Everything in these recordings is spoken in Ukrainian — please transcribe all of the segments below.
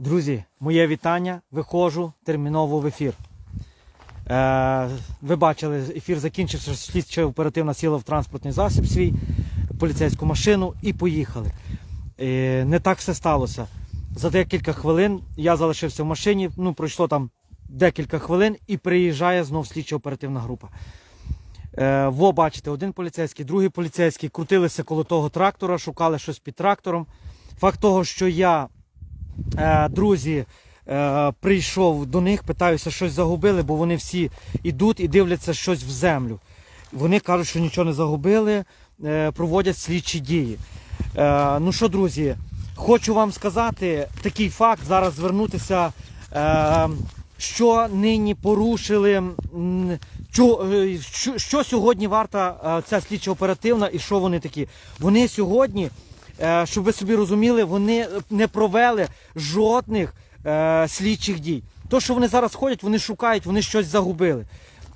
Друзі, моє вітання. Виходжу терміново в ефір. Е, ви бачили, ефір закінчився, слідча оперативна сіла в транспортний засіб свій, поліцейську машину і поїхали. Е, не так все сталося. За декілька хвилин я залишився в машині, ну пройшло там декілька хвилин і приїжджає знов слідча оперативна група. Е, во, бачите, один поліцейський, другий поліцейський крутилися коло того трактора, шукали щось під трактором. Факт того, що я, друзі, е, прийшов до них, питаюся, щось загубили, бо вони всі йдуть і дивляться щось в землю. Вони кажуть, що нічого не загубили, е, проводять слідчі дії. Е, ну що, друзі, хочу вам сказати такий факт, зараз звернутися. Е, що нині порушили, е, що, сьогодні варта е, ця слідча оперативна і що вони такі? Вони сьогодні, е, щоб ви собі розуміли, вони не провели жодних е, слідчих дій. То, що вони зараз ходять, вони шукають, вони щось загубили.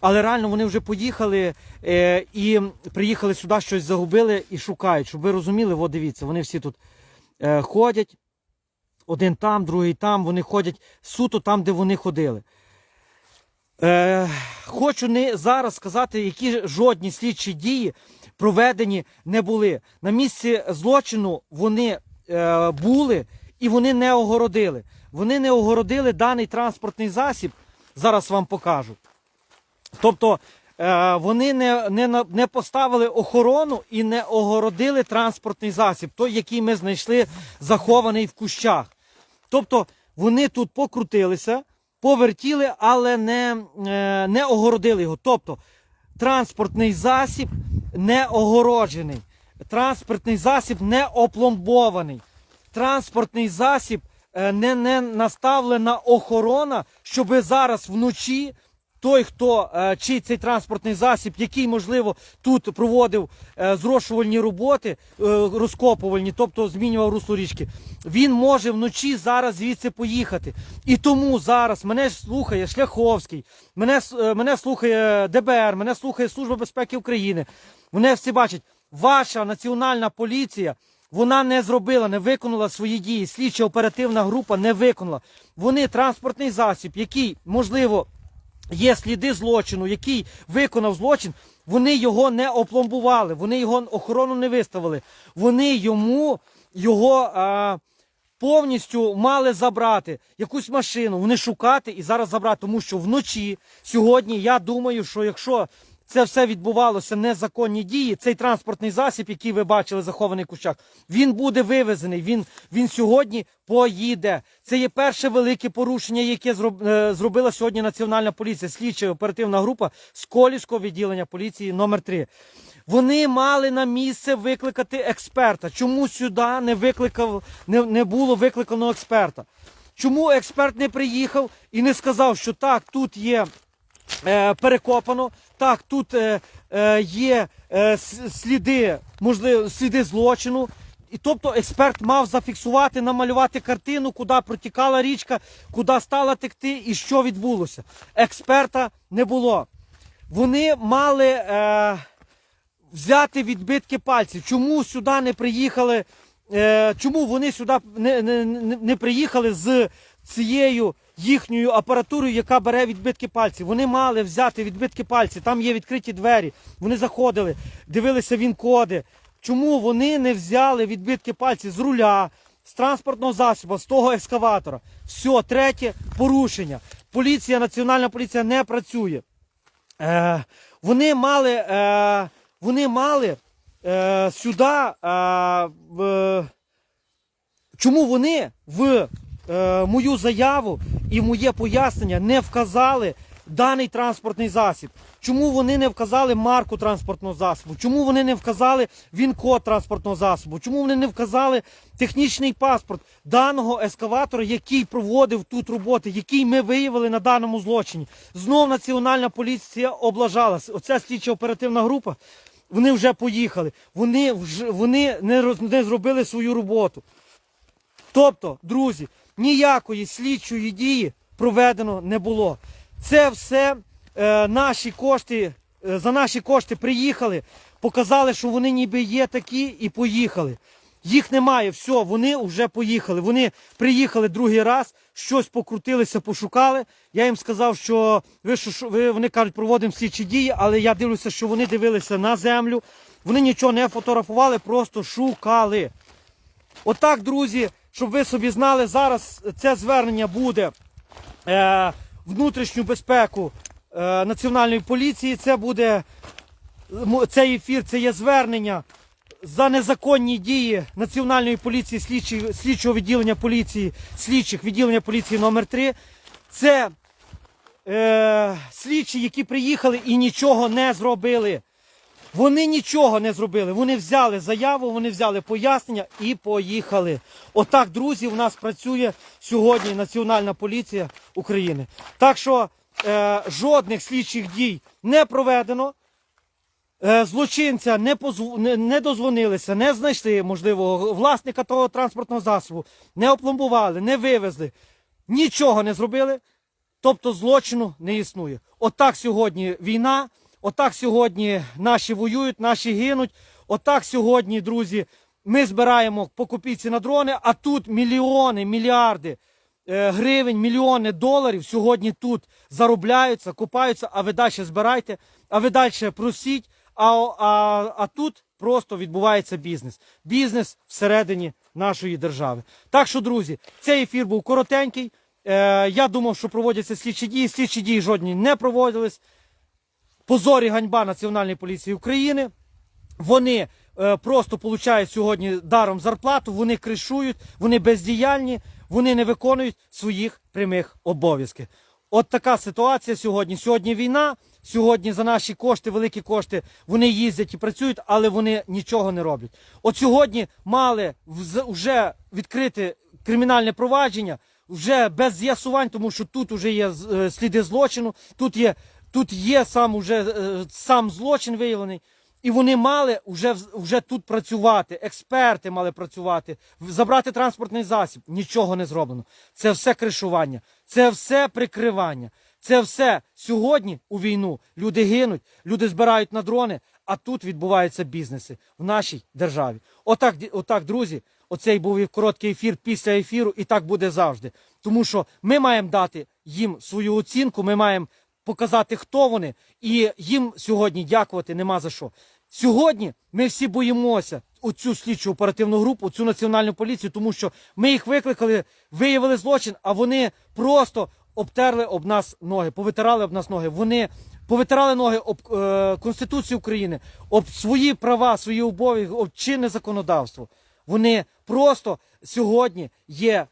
Але реально вони вже поїхали е, і приїхали сюди, щось загубили і шукають. Щоб ви розуміли, от дивіться, вони всі тут е, ходять. Один там, другий там, вони ходять суто там, де вони ходили. Е, хочу не зараз сказати, які жодні слідчі дії проведені не були. На місці злочину вони е, були і вони не огородили. Вони не огородили даний транспортний засіб. Зараз вам покажу. Тобто е, вони не, не, не поставили охорону і не огородили транспортний засіб, той, який ми знайшли захований в кущах. Тобто вони тут покрутилися, повертіли, але не, е, не огородили його. Тобто транспортний засіб не огороджений, транспортний засіб не опломбований, транспортний засіб е, не, не наставлена охорона, щоб зараз вночі той, хто е, чий цей транспортний засіб, який, можливо, тут проводив е, зрошувальні роботи, е, розкопувальні, тобто змінював русло річки, він може вночі зараз звідси поїхати. І тому зараз мене слухає Шляховський, мене, мене слухає ДБР, мене слухає Служба безпеки України. Вони всі бачать, ваша національна поліція. Вона не зробила, не виконала свої дії. Слідча оперативна група не виконала. Вони транспортний засіб, який, можливо, є сліди злочину, який виконав злочин, вони його не опломбували, вони його охорону не виставили. Вони йому його а, повністю мали забрати якусь машину, вони шукати і зараз забрати. Тому що вночі, сьогодні, я думаю, що якщо це все відбувалося незаконні дії, цей транспортний засіб, який ви бачили, захований кущах, він буде вивезений. Він, він сьогодні поїде. Це є перше велике порушення, яке е, зробила сьогодні Національна поліція, слідча оперативна група з Колівського відділення поліції номер 3 Вони мали на місце викликати експерта. Чому сюди не викликав, не, не було викликано експерта? Чому експерт не приїхав і не сказав, що так, тут є перекопано. Так, тут е, е, є е, сліди, можливо, сліди злочину. І тобто експерт мав зафіксувати, намалювати картину, куди протікала річка, куди стала текти і що відбулося. Експерта не було. Вони мали е, взяти відбитки пальців. Чому сюди не приїхали? Е, чому вони сюди не, не, не приїхали з цією їхньою апаратурою, яка бере відбитки пальців? Вони мали взяти відбитки пальців. Там є відкриті двері. Вони заходили, дивилися він-коди. Чому вони не взяли відбитки пальців з руля, з транспортного засобу, з того екскаватора? Все, третє порушення. Поліція, національна поліція не працює. Е, вони мали, е, вони мали е, сюди. Е, в, чому вони в е, мою заяву і моє пояснення не вказали даний транспортний засіб? Чому вони не вказали марку транспортного засобу? Чому вони не вказали він-код транспортного засобу? Чому вони не вказали технічний паспорт даного ескаватора, який проводив тут роботи, який ми виявили на даному злочині? Знов національна поліція облажалась. Оця слідча оперативна група. Вони вже поїхали. Вони вже вони не, роз, не зробили свою роботу. Тобто, друзі, ніякої слідчої дії проведено не було. Це все е, наші кошти, е, за наші кошти приїхали, показали, що вони ніби є такі, і поїхали. Їх немає, все, вони вже поїхали. Вони приїхали другий раз, щось покрутилися, пошукали. Я їм сказав, що ви, що, ви вони кажуть, проводимо слідчі дії, але я дивлюся, що вони дивилися на землю. Вони нічого не фотографували, просто шукали. Отак, друзі, щоб ви собі знали, зараз це звернення буде е, внутрішню безпеку е, Національної поліції. Це буде цей ефір, це є звернення за незаконні дії Національної поліції, слідчі, слідчого відділення поліції, слідчих відділення поліції номер 3 Це е, слідчі, які приїхали і нічого не зробили. Вони нічого не зробили. Вони взяли заяву, вони взяли пояснення і поїхали. Отак, друзі, у нас працює сьогодні Національна поліція України. Так що е, жодних слідчих дій не проведено. Е, Злочинця не, позв... не, не дозвонилися, не знайшли, можливо, власника того транспортного засобу, не опломбували, не вивезли, нічого не зробили. Тобто злочину не існує. Отак сьогодні війна, отак сьогодні наші воюють, наші гинуть. Отак сьогодні, друзі, ми збираємо по копійці на дрони, а тут мільйони, мільярди е, гривень, мільйони доларів сьогодні тут заробляються, купаються, а ви далі збирайте, а ви далі просіть, а, а, а тут просто відбувається бізнес. Бізнес всередині нашої держави. Так що, друзі, цей ефір був коротенький. Е, я думав, що проводяться слідчі дії. Слідчі дії жодні не проводились. Позор і ганьба Національної поліції України. Вони е, просто получають сьогодні даром зарплату, вони кришують, вони бездіяльні, вони не виконують своїх прямих обов'язків. От така ситуація сьогодні. Сьогодні війна, сьогодні за наші кошти, великі кошти, вони їздять і працюють, але вони нічого не роблять. От сьогодні мали вже відкрити кримінальне провадження, вже без з'ясувань, тому що тут вже є е, сліди злочину, тут є, тут є сам, уже, е, сам злочин виявлений. І вони мали вже, вже тут працювати, експерти мали працювати, забрати транспортний засіб. Нічого не зроблено. Це все кришування, це все прикривання. Це все сьогодні у війну. Люди гинуть, люди збирають на дрони, а тут відбуваються бізнеси в нашій державі. Отак, отак, друзі, оцей був короткий ефір після ефіру, і так буде завжди. Тому що ми маємо дати їм свою оцінку, ми маємо показати, хто вони, і їм сьогодні дякувати нема за що. Сьогодні ми всі боїмося оцю слідчу оперативну групу, цю національну поліцію, тому що ми їх викликали, виявили злочин, а вони просто обтерли об нас ноги, повитирали об нас ноги. Вони повитирали ноги об е, Конституцію України, об свої права, свої обов'язки, об чинне законодавство. Вони просто сьогодні є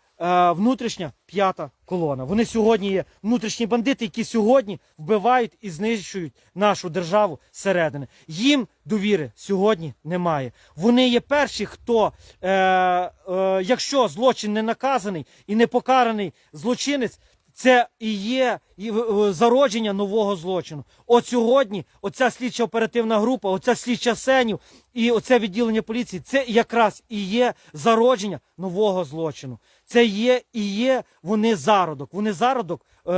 внутрішня п'ята колона. Вони сьогодні є внутрішні бандити, які сьогодні вбивають і знищують нашу державу зсередини. Їм довіри сьогодні немає. Вони є перші, хто, е, е, якщо злочин не наказаний і не покараний злочинець. Це і є е, зародження нового злочину. От сьогодні оця слідча оперативна група, оця слідча сенів і оце відділення поліції, це якраз і є зародження нового злочину. Це є і є вони зародок. Вони зародок е,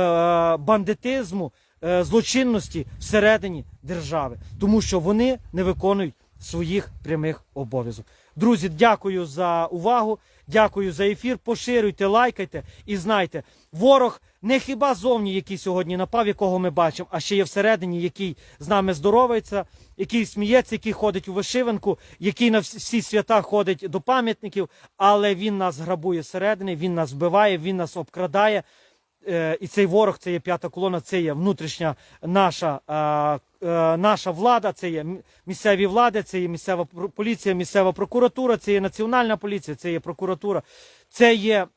бандитизму, е, злочинності всередині держави, тому що вони не виконують своїх прямих обов'язок. Друзі, дякую за увагу, дякую за ефір. Поширюйте, лайкайте і знайте, ворог не хіба зовні, який сьогодні напав, якого ми бачимо, а ще є всередині, який з нами здоровається, який сміється, який ходить у вишиванку, який на всі- свята ходить до пам'ятників, але він нас грабує зсередини, він нас вбиває, він нас обкрадає. Е, і цей ворог, це є п'ята колона, це є внутрішня наша, е, е, наша влада, це є місцеві влади, це є місцева поліція, місцева прокуратура, це є національна поліція, це є прокуратура, це є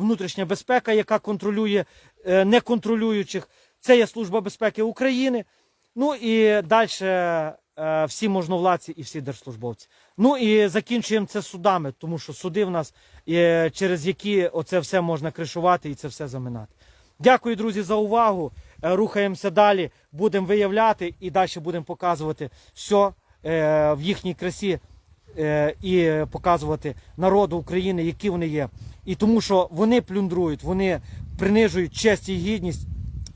внутрішня безпека, яка контролює неконтролюючих, це є Служба безпеки України. Ну і далі всі можновладці і всі держслужбовці. Ну і закінчуємо це судами, тому що суди в нас, через які оце все можна кришувати і це все заминати. Дякую, друзі, за увагу. Е, Рухаємося далі, будемо виявляти і далі будемо показувати все е, в їхній красі е, і показувати народу України, які вони є. І тому що вони плюндрують, вони принижують честь і гідність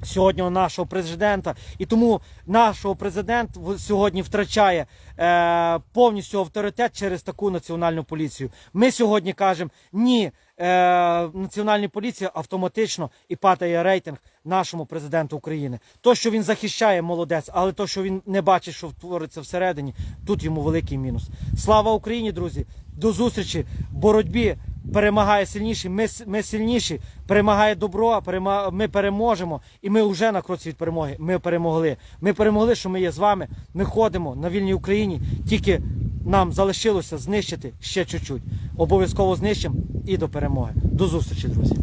сьогодні нашого президента. І тому нашого президент сьогодні втрачає е, повністю авторитет через таку національну поліцію. Ми сьогодні кажемо ні. Е, Національній поліції автоматично і падає рейтинг нашому президенту України. То, що він захищає, молодець, але то, що він не бачить, що твориться всередині, тут йому великий мінус. Слава Україні, друзі! До зустрічі в боротьбі перемагає сильніший. Ми, ми сильніші, перемагає добро, перема- ми переможемо, і ми вже на кроці від перемоги. Ми перемогли. Ми перемогли, що ми є з вами. Ми ходимо на вільній Україні. Тільки нам залишилося знищити ще чуть-чуть. Обов'язково знищимо і до перемоги. До зустрічі, друзі.